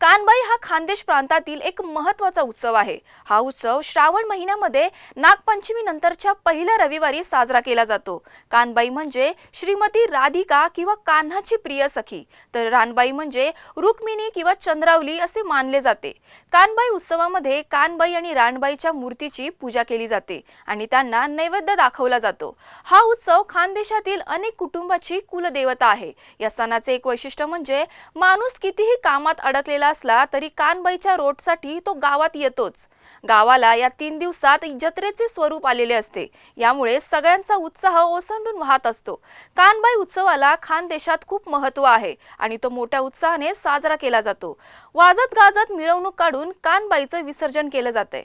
कानबाई हा खानदेश प्रांतातील एक महत्त्वाचा उत्सव आहे. हा उत्सव श्रावण महिन्यामध्ये नागपंचमी नंतरच्या पहिल्या रविवारी साजरा केला जातो. कानबाई म्हणजे श्रीमती राधिका किंवा कान्हाची प्रिय सखी. तर रानबाई म्हणजे रुक्मिणी किंवा चंद्रावली असे मानले जाते. कानबाई उत्सवामध्ये कानबाई आणि रानबाईच्या मूर्तीची पूजा केली जाते आणि त्यांना नैवेद्य दाखवला जातो. हा उत्सव खानदेशातील अनेक कुटुंबाची कुलदेवता आहे. या सणाचे एक वैशिष्ट्य म्हणजे माणूस कितीही कामात अडकलेला असला तरी कानबाईच्या रोटसाठी तो गावात येतोच. गावाला या तीन दिवसात जत्रेचे स्वरूप आलेले असते. यामुळे सगळ्यांचा उत्साह ओसंडून वाहत असतो. कानबाई उत्सवाला खानदेशात खूप महत्त्व आहे आणि तो मोठ्या उत्साहाने साजरा केला जातो. वाजत गाजत मिरवणूक काढून कानबाईचं विसर्जन केलं जाते